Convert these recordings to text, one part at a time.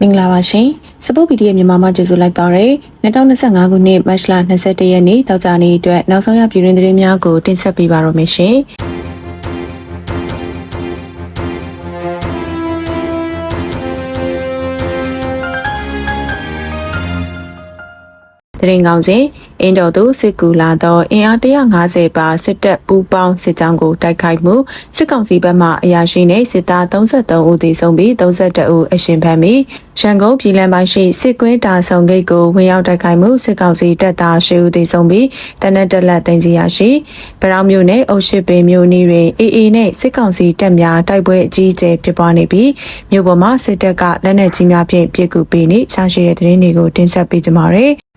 မင်္ဂလာပါရှင်စပုတ် PDF မြန်မာမှာကြိုဆိုလိုက်ပါရယ်2025ခုနှစ်မတ်လ21ရက်နေ့တောက်ကြနေ့အတွက်နောက်ဆုံးရပြည်တွင်းသတင်းများကိုတင်ဆက်ပေးပါရမရှင် တရင်ကောင်းစဉ်အင်းတော်သူစစ်ကူလာသောအင်အား150ပါစစ်တပ်ပူးပေါင်းစစ်ကြောင်းကိုတိုက်ခိုက်မှုစစ်ကောင်စီဘက်မှအရာရှိနဲ့စစ်သား33ဦးသေဆုံးပြီး32ဦးအရှင်ဖမ်းပြီးရန်ကုန်ပြည်လမ်းပိုင်းရှိစစ်ကွင်းတာဆောင်ဂိတ်ကိုဝင်ရောက်တိုက်ခိုက်မှုစစ်ကောင်စီတပ်သား10ဦးသေဆုံးပြီးတနက်တက်လက်တင်စီရရှိဗရောင်းမြို့နယ်အုတ်ရှိပင်မြို့နီးတွင်အေအေနဲ့စစ်ကောင်စီတပ်များတိုက်ပွဲအကြီးအကျယ်ဖြစ်ပွားနေပြီးမြို့ပေါ်မှာစစ်တပ်ကလက်နက်ကြီးများဖြင့်ပစ်ကူပေးနေချရှိတဲ့သတင်းတွေကိုတင်ဆက်ပေးကြပါမယ်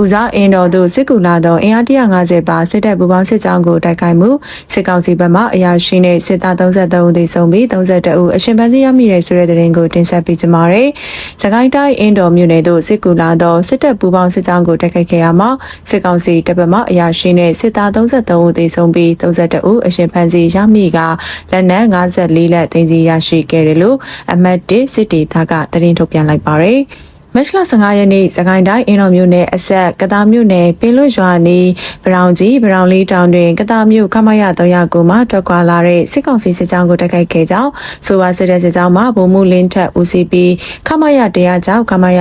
ဦးစားအင်းတော်တို့စစ်ကူလာသောအင်အား150ပါစစ်တပ်ပူပေါင်းစစ်ကြောင်းကိုတိုက်ခိုက်မှုစစ်ကောင်စီဘက်မှအရာရှိနဲ့စစ်သား33ဦးသေဆုံးပြီး32ဦးအရှင်ဖမ်းဆီးရမိတဲ့ဆိုတဲ့သတင်းကိုတင်ဆက်ပေးကြပါမယ်။စကိုင်းတိုင်းအင်းတော်မြို့နယ်သို့စစ်ကူလာသောစစ်တပ်ပူပေါင်းစစ်ကြောင်းကိုတိုက်ခိုက်ခဲ့ရမှာစစ်ကောင်စီတပ်ဘက်မှအရာရှိနဲ့စစ်သား33ဦးသေဆုံးပြီး32ဦးအရှင်ဖမ်းဆီးရမိကလက်နက်54လက်တင်စီရရှိခဲ့တယ်လို့အမတ်1စစ်တေသားကသတင်းထုတ်ပြန်လိုက်ပါရယ်။ မတ်လ15ရက်နေ့စကိုင်းတိုင်းအင်းတော်မြို့နယ်အဆက်ကတားမြို့နယ်ပင်လွတ်ရွာနီးဗရောင်ကြီးဗရောင်လေးတောင်တွင်ကတားမြို့ခမရ309မှထွက်ခွာလာတဲ့စစ်ကောင်စီစစ်ကြောင်းကိုတိုက်ခိုက်ခဲ့ကြောင်းဆိုပါစစ်တဲ့စစ်ကြောင်းမှာဗိုလ်မှူးလင်းထက်ဦးစီးပြီးခမရ100ကျောက်ခမရ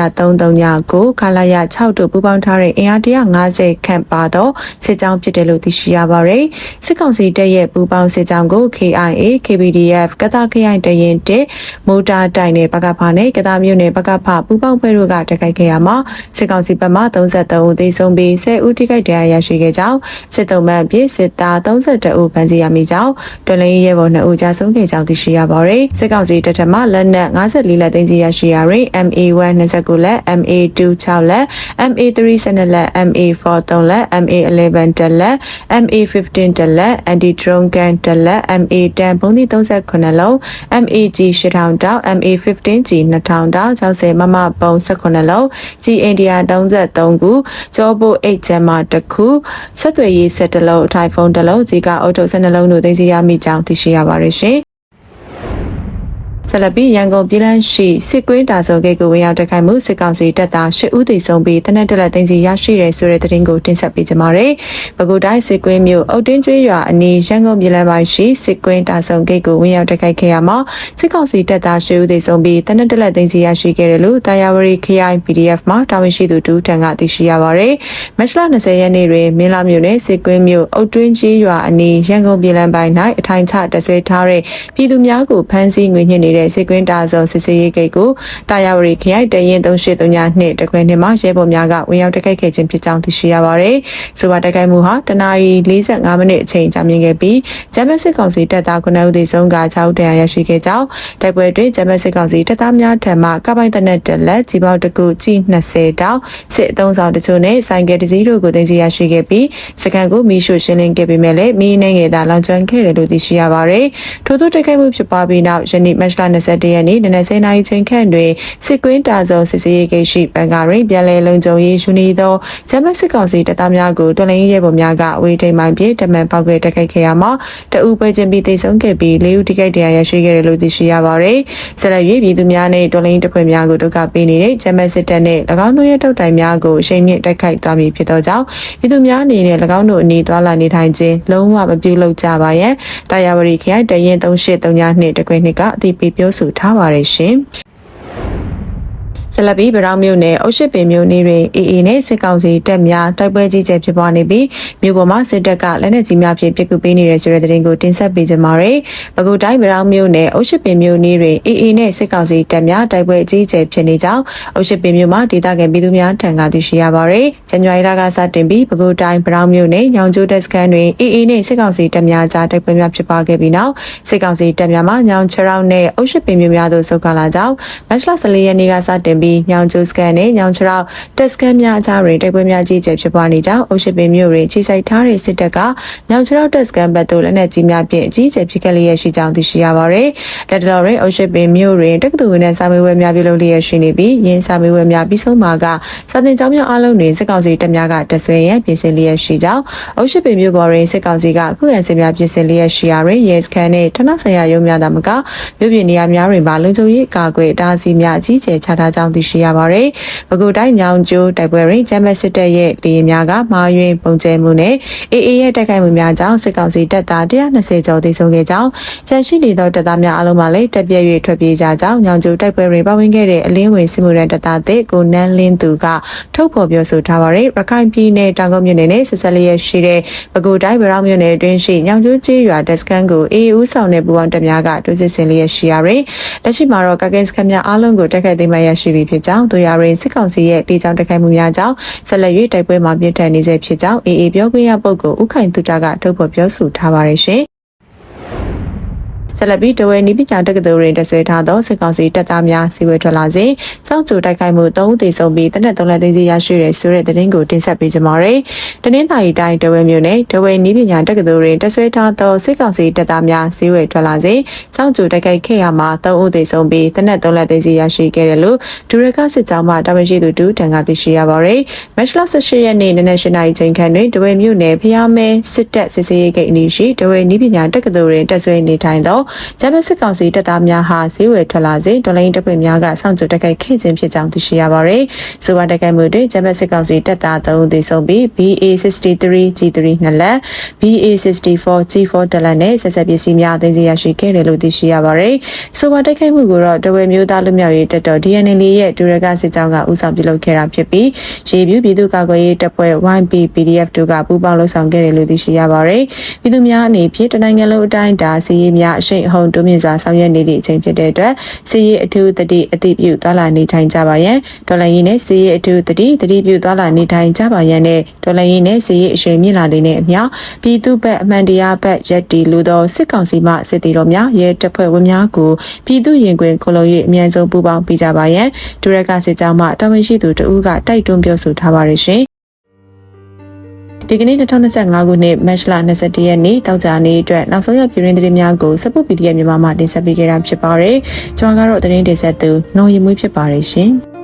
339ခလာရ6တို့ပူးပေါင်းထားတဲ့အင်အား150ခန့်ပါသောစစ်ကြောင်းဖြစ်တယ်လို့သိရှိရပါတယ်စစ်ကောင်စီတပ်ရဲ့ပူးပေါင်းစစ်ကြောင်းကို KIA KPDF ကတားခရိုင်တရင်1မိုတာတိုင်နယ်ပကဖာနဲ့ကတားမြို့နယ်ပကဖပူးပေါင်းဖွဲ့တို့ကတိုက်ခိုက်ခဲ့ရမှာစစ်ကောင်စီဘက်မှ33ဦးသေဆုံးပြီး10ဦးထိခိုက်ဒဏ်ရာရရှိခဲ့ကြောင်းစစ်တုံးမှန်ပြည့်စစ်သား32ဦးဖမ်းဆီးရမိကြောင်းတော်လိုင်းရဲဘော်2ဦးကြာဆုံးခဲ့ကြောင်းသိရှိရပါတယ်စစ်ကောင်စီတပ်ထမလက်နက်54လက်သိမ်းဆီးရရှိရရင် MA1 29လက် MA2 6လက် MA3 12လက် MA4 3လက် MA11 တက်လက် MA15 တက်လက် anti drone gun တက်လက် MA10 ဘုံဒီ38လုံး MAG 8000တောက် MA15G 2000တောက်60မမပုံ18လုံး G India 33ခုကျောဘို8ကျမ်းမာတစ်ခုဆက်သွယ်ရေးဆက်တစ်လုံး iPhone တစ်လုံး G ကအုတ်ထုတ်12လုံးတို့သိသိရမိကြောင်းသိရှိရပါတယ်ရှင် ဆက်လက်ပြီးရန်ကုန်ပြည်လန်းရှိစစ်ကွင်းတာဆုံဂိတ်ကိုဝင်ရောက်တိုက်ခိုက်မှုစစ်ကောင်စီတပ်သား၈ဦးသေဆုံးပြီးတနက်တလက်တင်စီရရှိတဲ့ဆိုတဲ့သတင်းကိုတင်ဆက်ပေးကြပါမယ်။ပဲခူးတိုင်းစစ်ကွင်းမြို့အုတ်တင်းကျွေးရွာအနီးရန်ကုန်ပြည်လန်းပိုင်းရှိစစ်ကွင်းတာဆုံဂိတ်ကိုဝင်ရောက်တိုက်ခိုက်ခဲ့ရမှာစစ်ကောင်စီတပ်သား၈ဦးသေဆုံးပြီးတနက်တလက်တင်စီရရှိခဲ့တယ်လို့တာယာဝရီ KI PDF မှာတာဝန်ရှိသူတူထံကသိရှိရပါတယ်။မတ်လ20ရက်နေ့တွင်မင်းလာမြို့နယ်စစ်ကွင်းမြို့အုတ်တွင်းကြီးရွာအနီးရန်ကုန်ပြည်လန်းပိုင်း၌အထိုင်ချတဆွဲထားတဲ့ပြည်သူများကိုဖမ်းဆီးငွေညှစ်နေတဲ့စစ်ကွင်းတာဆုံစစ်စေးရေးဂိတ်ကိုတာယာဝရီခရိုင်တရင်3839နှစ်တခွင်နှစ်မှာရဲဘော်များကဝင်ရောက်တိုက်ခိုက်ခဲ့ခြင်းဖြစ်ကြောင်းသိရှိရပါတယ်။ဆိုပါတိုက်ခိုက်မှုဟာတနာရီ45မိနစ်အချိန်ကြာမြင့်ခဲ့ပြီးဂျမတ်စစ်ကောင်စီတပ်သား9ဦးသေဆုံးက6ဦးတရားရရှိခဲ့ကြောင်းတိုက်ပွဲတွင်ဂျမတ်စစ်ကောင်စီတပ်သားများထံမှကပိုင်တနက်တလက်ကြီးပေါက်တစ်ခုကြီး20တောင်စစ်အုံဆောင်တချို့နဲ့ဆိုင်ကယ်တစ်စီးတို့ကိုသိမ်းဆည်းရရှိခဲ့ပြီးစကန်ကိုမီးရှို့ရှင်းလင်းခဲ့ပေမဲ့လည်းမီးနှင်းငယ်သာလောင်ကျွမ်းခဲ့တယ်လို့သိရှိရပါတယ်။ထို့သောတိုက်ခိုက်မှုဖြစ်ပွားပြီးနောက်ယနေ့မတ်လ21ရက်နေ့နနက်10:00နာရီချိန်ခန့်တွင်စစ်ကွင်းတာစုံစစ်စေးရေးဂိတ်ရှိဘန်ကာရင်ပြည်လဲလုံခြုံရေးယူနီသောဂျမတ်စစ်ကောင်စီတပ်သားများကိုတော်လိုင်းရဲဘော်များကအဝေးထိန်မှပြေတမန်ပောက်ကွဲတိုက်ခိုက်ခဲ့ရမှာတအူပွဲချင်းပြီးတိတ်ဆုံးခဲ့ပြီးလေးဦးထိခိုက်ဒဏ်ရာရရှိခဲ့တယ်လို့သိရှိရပါတယ်။ဆက်လက်၍ပြည်သူများနဲ့တော်လိုင်းတပ်ဖွဲ့များကိုဒုက္ခပေးနေတဲ့ဂျမတ်စစ်တပ်နဲ့၎င်းတို့ရဲ့တုတ်တိုင်များကိုအရှိန်မြင့်တိုက်ခိုက်သွားမည်ဖြစ်သောကြောင့်ပြည်သူများအနေနဲ့၎င်းတို့အနေသွားလာနေထိုင်ခြင်းလုံးဝမပြုလုပ်ကြပါရန်တာယာဝရီခရိုင်တရင်3832နှစ်တခွေနှစ်ကအသိပေးပြောဆိုထားပါတယ်ရှင်။ ဆလပီဗရောင်းမြို့နယ်အုတ်ရှိပင်မြို့နယ်တွင်အေအေနဲ့စစ်ကောင်စီတပ်များတိုက်ပွဲကြီးကျယ်ဖြစ်ပွားနေပြီးမြို့ပေါ်မှာစစ်တပ်ကလက်နက်ကြီးများဖြင့်ပစ်ကူပေးနေတဲ့ဆိုတဲ့သတင်းကိုတင်ဆက်ပေးကြပါမယ်။ပဲခူးတိုင်းဗရောင်းမြို့နယ်အုတ်ရှိပင်မြို့နယ်တွင်အေအေနဲ့စစ်ကောင်စီတပ်များတိုက်ပွဲကြီးကျယ်ဖြစ်နေကြောင်းအုတ်ရှိပင်မြို့မှာဒေသခံပြည်သူများထံကသိရှိရပါရယ်။ဇန်နဝါရီလကစတင်ပြီးပဲခူးတိုင်းဗရောင်းမြို့နယ်ညောင်ကျိုးတက်စကန်တွင်အေအေနဲ့စစ်ကောင်စီတပ်များကြားတိုက်ပွဲများဖြစ်ပွားခဲ့ပြီးနောက်စစ်ကောင်စီတပ်များမှညောင်ချရောင်းနဲ့အုတ်ရှိပင်မြို့များသို့ဆုတ်ခွာလာကြောင်းမတ်လ14ရက်နေ့ကစတင်ပြီးပြီးညောင်ကျိုးစကန်နဲ့ညောင်ချောက်တက်စကန်များအကြားတွင်တိုက်ပွဲများကြီးကျယ်ဖြစ်ပွားနေကြောင်းအုပ်ရှပင်မြို့တွင်ခြေစိုက်ထားတဲ့စစ်တပ်ကညောင်ချောက်တက်စကန်ဘက်သို့လက်နက်ကြီးများဖြင့်အကြီးအကျယ်ဖြစ်ခဲ့လျက်ရှိကြောင်းသိရှိရပါသည်။လက်တလော်တွင်အုပ်ရှပင်မြို့တွင်တက္ကသိုလ်ဝင်တဲ့စာမေးပွဲများပြုလုပ်လျက်ရှိနေပြီးယင်းစာမေးပွဲများပြီးဆုံးမှာကစာသင်ကျောင်းများအားလုံးတွင်စစ်ကောင်စီတပ်များကတဆွေရန်ပြင်ဆင်လျက်ရှိကြောင်းအုပ်ရှပင်မြို့ပေါ်တွင်စစ်ကောင်စီကခုခံစစ်များပြင်ဆင်လျက်ရှိရာတွင်ရဲစခန်းနှင့်ဌာနဆိုင်ရာရုံးများသာမကမြို့ပြည်နေရာများတွင်ပါလုံခြုံရေးကာကွယ်တားဆီးများအကြီးအကျယ်ချထားကြောင်းသိရှိရပါသည်။ပဲခူတိုင်းညောင်ကျိုးတိုက်ပွဲတွင်ကျမ်းမစစ်တပ်ရဲ့လေယာဉ်များကမာယွင်ပုံကျဲမှုနဲ့အေအေရဲ့တိုက်ခိုက်မှုများကြောင့်စစ်ကောင်စီတပ်သား120ကျော်သေဆုံးခဲ့ကြောင်းကျန်ရှိနေသောတပ်သားများအလုံးပါလည်းတက်ပြည့်၍ထွက်ပြေးကြကြောင်းညောင်ကျိုးတိုက်ပွဲတွင်ပါဝင်ခဲ့တဲ့အလင်းဝင်စစ်မှုရန်တပ်သားတဲ့ကိုနန်းလင်းသူကထုတ်ဖော်ပြောဆိုထားပါသည်။ရခိုင်ပြည်နယ်တောင်ကုန်းမြို့နယ်နဲ့ဆက်ဆက်လျက်ရှိတဲ့ပဲခူတိုင်းဗရောင်းမြို့နယ်အတွင်းရှိညောင်ကျိုးကျေးရွာတပ်စခန်းကိုအေအေဦးဆောင်တဲ့ပူပေါင်းတပ်များကတွဲစစ်ဆင်လျက်ရှိရာတွင်လက်ရှိမှာတော့ကာကင်စခန်းများအားလုံးကိုတိုက်ခိုက်သိမ်းပိုက်ရရှိပြီဖြစ်ကြောင်းတို့ရရင်စစ်ကောင်စီရဲ့တေချောင်းတိုက်ခိုက်မှုများကြောင့်ဆက်လက်၍တိုက်ပွဲမှာပြင်းထန်နေဆဲဖြစ်ကြောင်းအေအေပြောခွင့်ရပုဂ္ဂိုလ်ဦးခိုင်သူတာကထုတ်ဖော်ပြောဆိုထားပါတယ်ရှင် ဆက်လက်ပြီးတဝဲနီးပညာတက္ကသိုလ်တွင်တဆွဲထားသောစစ်ကောင်စီတပ်သားများစီဝဲထွက်လာစဉ်စောင့်ကြိုတိုက်ခိုက်မှု၃ဦးသေဆုံးပြီးတနက်၃လက်သိန်းစီရရှိတဲ့ဆိုတဲ့သတင်းကိုတင်ဆက်ပေးကြပါမယ်။တနင်္သာရီတိုင်းတဝဲမြို့နယ်တဝဲနီးပညာတက္ကသိုလ်တွင်တဆွဲထားသောစစ်ကောင်စီတပ်သားများစီဝဲထွက်လာစဉ်စောင့်ကြိုတိုက်ခိုက်ခဲ့ရမှာ၃ဦးသေဆုံးပြီးတနက်၃လက်သိန်းစီရရှိခဲ့တယ်လို့ဒူရကစစ်ကြောင်းမှတာဝန်ရှိသူတူတန်ကသိရှိရပါရယ်။မတ်လ18ရက်နေ့နနက်၈နာရီချိန်ခန့်တွင်တဝဲမြို့နယ်ဖျားမဲစစ်တပ်စစ်စေးရေးဂိတ်အနီးရှိတဝဲနီးပညာတက္ကသိုလ်တွင်တက်ဆွဲနေထိုင်သောဂျမစစ်ကောင်စီတပ်သားများဟာဈေးဝယ်ထွက်လာစဉ်ဒေါ်လာရင်းတပ်ဖွဲ့များကစောင့်ကြိုတက်ခိုက်ခဲ့ခြင်းဖြစ်ကြောင်းသိရှိရပါရယ်။ဆိုပါတက်ခိုက်မှုတွင်ဂျမစစ်ကောင်စီတပ်သား3ဦးသေဆုံးပြီး BA63 G3 နှစ်လက် BA64 G4 တလက်နဲ့ဆက်ဆက်ပစ္စည်းများသိမ်းဆည်းရရှိခဲ့တယ်လို့သိရှိရပါရယ်။ဆိုပါတက်ခိုက်မှုကိုတော့တဝဲမျိုးသားလူမျိုးရေးတပ်တော် DNL ရဲ့ဒူရကစစ်ကြောင်းကဦးဆောင်ပြုလုပ်ခဲ့တာဖြစ်ပြီးရေပြူပြည်သူ့ကာကွယ်ရေးတပ်ဖွဲ့ YP PDF တို့ကပူးပေါင်းလှုပ်ဆောင်ခဲ့တယ်လို့သိရှိရပါရယ်။ပြည်သူများအနေဖြင့်တနိုင်ငံလုံးအတိုင်းဒါစီရေးများအရှိန်အဟုန်တိုးမြင့်စွာဆောင်ရွက်နေသည့်အချိန်ဖြစ်တဲ့အတွက်စီရေးအထူးတတိအတိပြုသွားလာနေထိုင်ကြပါရန်ဒေါ်လာရင်းနဲ့စီရေးအထူးတတိတတိပြုသွားလာနေထိုင်ကြပါရန်နဲ့ဒေါ်လာရင်းနဲ့စီရေးအရှိန်မြင့်လာတဲ့နဲ့အမျှပြည်သူ့ဘက်အမှန်တရားဘက်ရက်တီလူသောစစ်ကောင်စီမှစစ်တီတော်များရဲတပ်ဖွဲ့ဝင်များကိုပြည်သူရင်ခွင်ခလုံး၍အမြန်ဆုံးပူးပေါင်းပေးကြပါရန်ဒူရက်ကစစ်ကြောင်းမှတာဝန်ရှိသူတဦးကတိုက်တွန်းပြောဆိုထားပါရရှင် ဒီကနေ့2025ခုနှစ်မတ်လ21ရက်နေ့တောက်ကြနေ့အတွက်နောက်ဆုံးရပြည်ရင်းသတင်းများကိုစပုတ် PDF မြန်မာမှတင်ဆက်ပေးခဲ့တာဖြစ်ပါတယ်။ကျွန်တော်ကတော့သတင်းတင်ဆက်သူနော်ရီမွေးဖြစ်ပါတယ်ရှင်။